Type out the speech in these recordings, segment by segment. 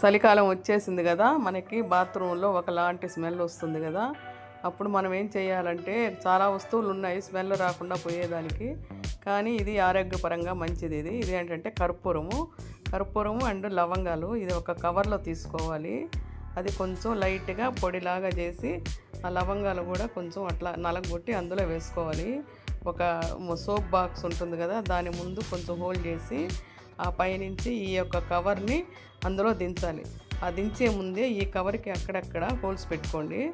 చలికాలం వచ్చేసింది కదా మనకి బాత్రూంలో ఒకలాంటి స్మెల్ వస్తుంది కదా. అప్పుడు మనం ఏం చేయాలంటే చాలా వస్తువులు ఉన్నాయి స్మెల్ రాకుండా పోయేదానికి. కానీ ఇది ఆరోగ్యపరంగా మంచిది ఇది. ఇది ఏంటంటే కర్పూరము. కర్పూరము అండ్ లవంగాలు ఇది ఒక కవర్లో తీసుకోవాలి. అది కొంచెం లైట్గా పొడిలాగా చేసి ఆ లవంగాలు కూడా కొంచెం అట్లా నలగొట్టి అందులో వేసుకోవాలి. ఒక సోప్ బాక్స్ ఉంటుంది కదా దాని ముందు కొంచెం హోల్డ్ చేసి ఆ పైనుంచి ఈ యొక్క కవర్ని అందులో దించాలి. ఆ దించే ముందే ఈ కవర్కి అక్కడక్కడ హోల్స్ పెట్టుకోండి.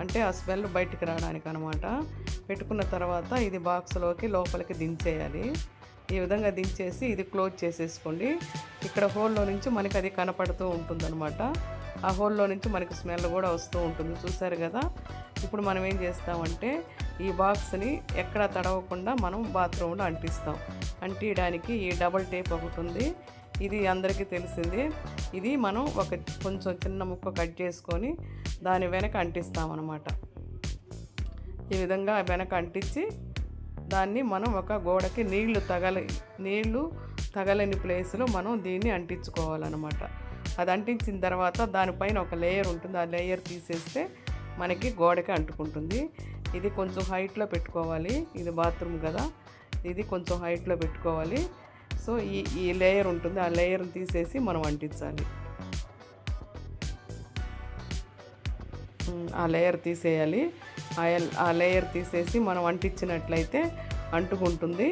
అంటే ఆ స్మెల్ బయటికి రావడానికి అనమాట పెట్టుకున్న తర్వాత ఇది బాక్స్లోకి లోపలికి దించేయాలి. ఈ విధంగా దించేసి ఇది క్లోజ్ చేసేసుకోండి. ఇక్కడ హోల్లో నుంచి మనకి అది కనపడుతూ ఉంటుందన్నమాట ఆ హోల్లో నుంచి మనకి స్మెల్ కూడా వస్తూ ఉంటుంది. చూసారు కదా? ఇప్పుడు మనం ఏం చేస్తామంటే ఈ బాక్స్ని ఎక్కడ తడవకుండా మనం బాత్రూంలో అంటిస్తాం. అంటియడానికి ఈ డబల్ టేప్ ఒకటి ఉంది ఇది అందరికీ తెలిసింది. ఇది మనం ఒక కొంచెం చిన్న ముక్క కట్ చేసుకొని దాని వెనక అంటిస్తామన్నమాట. ఈ విధంగా వెనక అంటించి దాన్ని మనం ఒక గోడకి నీళ్ళు తగలి నీళ్ళు తగలని ప్లేస్లో మనం దీన్ని అంటించుకోవాలన్నమాట. అది అంటించిన తర్వాత దానిపైన ఒక లేయర్ ఉంటుంది. ఆ లేయర్ తీసేస్తే మనకి గోడకి అంటుకుంటుంది. ఇది కొంచెం హైట్లో పెట్టుకోవాలి. ఇది బాత్రూమ్ కదా. ఇది కొంచెం హైట్లో పెట్టుకోవాలి. సో ఈ ఈ లేయర్ ఉంటుంది. ఆ లేయర్ని తీసేసి మనం అంటించాలి. ఆ లేయర్ తీసేయాలి. ఆ లేయర్ తీసేసి మనం అంటించినట్లయితే అంటుకుంటుంది.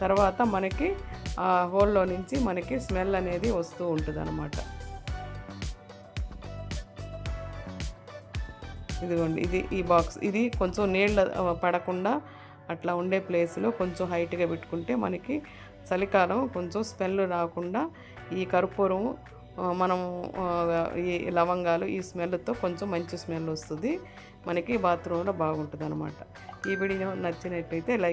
తర్వాత మనకి ఆ హోల్లో నుంచి మనకి స్మెల్ అనేది వస్తూ ఉంటుంది అన్నమాట ఇదిగోండి ఇది ఈ బాక్స్ ఇది కొంచెం నీళ్ళ పడకుండా అట్లా ఉండే ప్లేస్లో కొంచెం హైట్గా పెట్టుకుంటే మనకి చలికాలం కొంచెం స్మెల్ రాకుండా ఈ కర్పూరం మనం ఈ లవంగాలు ఈ స్మెల్తో కొంచెం మంచి స్మెల్ వస్తుంది. మనకి బాత్రూంలో బాగుంటుంది అనమాట ఈ వీడియో నచ్చినట్లయితే లైక్